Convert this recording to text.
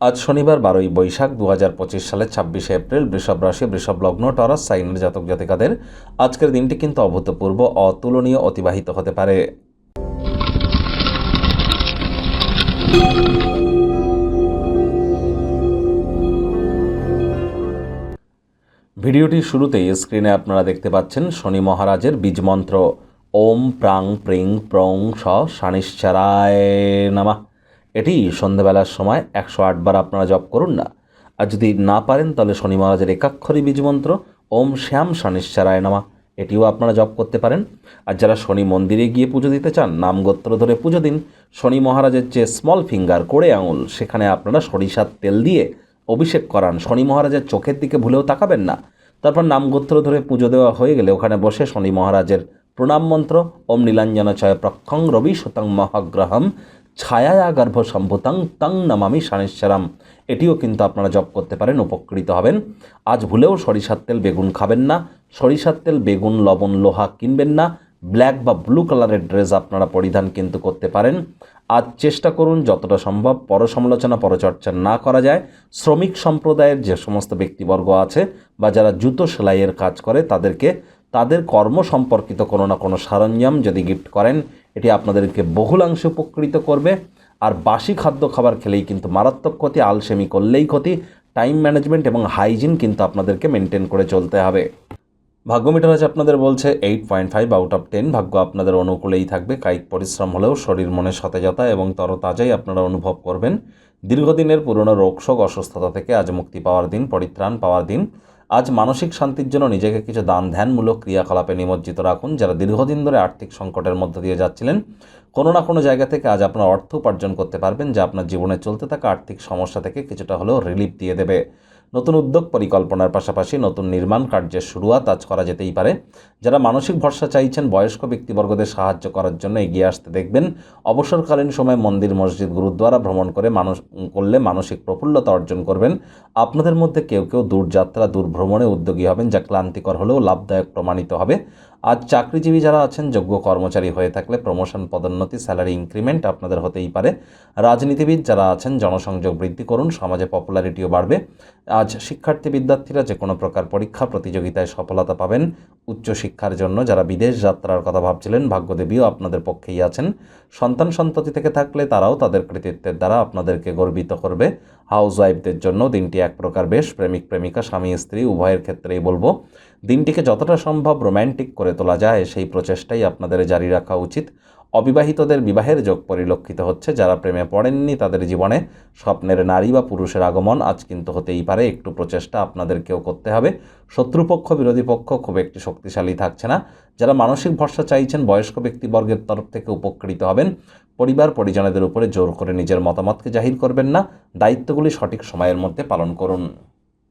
আজ শনিবার বারোই বৈশাখ দু হাজার পঁচিশ সালের ছাব্বিশে এপ্রিল বৃষভ রাশি, বৃষভ লগ্ন, টরাস, সাইনের জাতক জাতিকাদের আজকের দিনটি কিন্তু অভূতপূর্ব, অতুলনীয়, অতিবাহিত হতে পারে। ভিডিওটির শুরুতেই স্ক্রিনে আপনারা দেখতে পাচ্ছেন শনি মহারাজের বীজমন্ত্র ওম প্রাং প্রিং প্রং স শানিশ্চারায় নামা। এটি সন্ধ্যাবেলার সময় একশো আটবার আপনারা জপ করুন না। আর যদি না পারেন, তাহলে শনি মহারাজের একাক্ষরী বীজমন্ত্র ওম শ্যাম শানিশ্চারায় নামা। এটিও আপনারা জপ করতে পারেন। আর যারা শনি মন্দিরে গিয়ে পুজো দিতে চান, নামগোত্র ধরে পুজো দিন, শনি মহারাজের যে স্মল ফিঙ্গার কোড়ে আঙুল, সেখানে আপনারা সরিষার তেল দিয়ে অভিষেক করান। শনি মহারাজের চোখের দিকে ভুলেও তাকাবেন না। তারপর নামগোত্র ধরে পুজো দেওয়া হয়ে গেলে ওখানে বসে শনি মহারাজের প্রণাম মন্ত্র, ওম নীলাঞ্জন চয় প্রক্ষং রবি শতং মহাগ্রহম। ছায়া গর্ভ সম্ভুতং তং নমামি শানেশ্বরম। এটিও কিন্তু আপনারা জপ করতে পারেন, উপকৃত হবেন। আজ ভুলেও সরিষার তেল বেগুন খাবেন না। সরিষার তেল, বেগুন, লবণ, লোহা কিনবেন না। ব্ল্যাক বা ব্লু কালারের ড্রেস আপনারা পরিধান কিন্তু করতে পারেন। আজ চেষ্টা করুন, যতটা সম্ভব পরসমালোচনা, পরচর্চা না করা যায়। শ্রমিক সম্প্রদায়ের যে সমস্ত ব্যক্তিবর্গ আছে বা যারা জুতো সেলাইয়ের কাজ করে, তাদেরকে তাদের কর্ম সম্পর্কিত কোনো না কোনো সরঞ্জাম যদি গিফট করেন এটি আপনাদেরকে বহুলাংশে উপকৃত করবে। আর বাসি খাদ্য খাবার খেলেই কিন্তু মারাত্মক ক্ষতি, আলসেমি করলেই ক্ষতি। টাইম ম্যানেজমেন্ট এবং হাইজিন কিন্তু আপনাদেরকে মেনটেন করে চলতে হবে। ভাগ্য মিটার আজ আপনাদের বলছে eight point five out of ten ভাগ্য আপনাদের অনুকূলেই থাকবে। কায়িক পরিশ্রম হলেও শরীর মনে সতেজতা এবং তরতাজাই আপনারা অনুভব করবেন। দীর্ঘদিনের পুরনো রোগশোক অসুস্থতা থেকে আজ মুক্তি পাওয়ার দিন, পরিত্রাণ পাওয়ার দিন। আজ মানসিক শান্তির জন্য নিজেকে কিছু দান ধ্যানমূলক ক্রিয়াকলাপে নিমজ্জিত রাখুন। যারা দীর্ঘদিন ধরে আর্থিক সংকটের মধ্য দিয়ে যাচ্ছিলেন, কোনো না কোনো জায়গা থেকে আজ আপনার অর্থ উপার্জন করতে পারবেন, যা আপনার জীবনে চলতে থাকা আর্থিক সমস্যা থেকে কিছুটা হলেও রিলিফ দিয়ে দেবে। নতুন উদ্যোগ পরিকল্পনার পাশাপাশি নতুন নির্মাণ কার্যের শুরুয়াত আজ করা যেতেই পারে। যারা মানসিক ভরসা চাইছেন বয়স্ক ব্যক্তিবর্গদের সাহায্য করার জন্য এগিয়ে আসতে দেখবেন। অবসরকালীন সময় মন্দির, মসজিদ, গুরুদ্বারা ভ্রমণ করে মানুষ করলে মানসিক প্রফুল্লতা অর্জন করবেন। আপনাদের মধ্যে কেউ কেউ দূরযাত্রা দূর ভ্রমণে উদ্যোগী হবেন, যা ক্লান্তিকর হলেও লাভদায়ক প্রমাণিত হবে। আজ চাকরিজীবী যারা আছেন, যোগ্য কর্মচারী হয়ে থাকলে প্রমোশন পদোন্নতি স্যালারি ইনক্রিমেন্ট আপনাদের হতেই পারে। রাজনীতিবিদ যারা আছেন, জনসংযোগ বৃদ্ধি করুন, সমাজে পপুলারিটিও বাড়বে। আজ শিক্ষার্থী বিদ্যার্থীরা যে কোনো প্রকার পরীক্ষা, প্রতিযোগিতায় সফলতা পাবেন। উচ্চশিক্ষার জন্য যারা বিদেশ যাত্রার কথা ভাবছিলেন, ভাগ্যদেবীও আপনাদের পক্ষেই আছেন। সন্তান সন্ততি থেকে থাকলে তারাও তাদের কৃতিত্বের দ্বারা আপনাদেরকে গর্বিত করবে। হাউস ওয়াইফদের জন্য দিনটি এক প্রকার বেশ প্রেমিক প্রেমিকা, স্বামী, স্ত্রী, উভয়ের ক্ষেত্রেই বলব। দিনটিকে যতটা সম্ভব রোম্যান্টিক করে তোলা যায়, সেই প্রচেষ্টাই আপনাদের জারি রাখা উচিত। অবিবাহিতদের বিবাহের যোগ পরিলক্ষিত হচ্ছে। যারা প্রেমে পড়েননি, তাদের জীবনে স্বপ্নের নারী বা পুরুষের আগমন আজ কিন্তু হতেই পারে। একটু প্রচেষ্টা আপনাদেরকেও করতে হবে। শত্রুপক্ষ, বিরোধী পক্ষ খুব একটি শক্তিশালী থাকছে না। যারা মানসিক ভরসা চাইছেন, বয়স্ক ব্যক্তিবর্গের তরফ থেকে উপকৃত হবেন। পরিবার, পরিজনদের উপরে জোর করে নিজের মতামতকে জাহির করবেন না। দায়িত্বগুলি সঠিক সময়ের মধ্যে পালন করুন।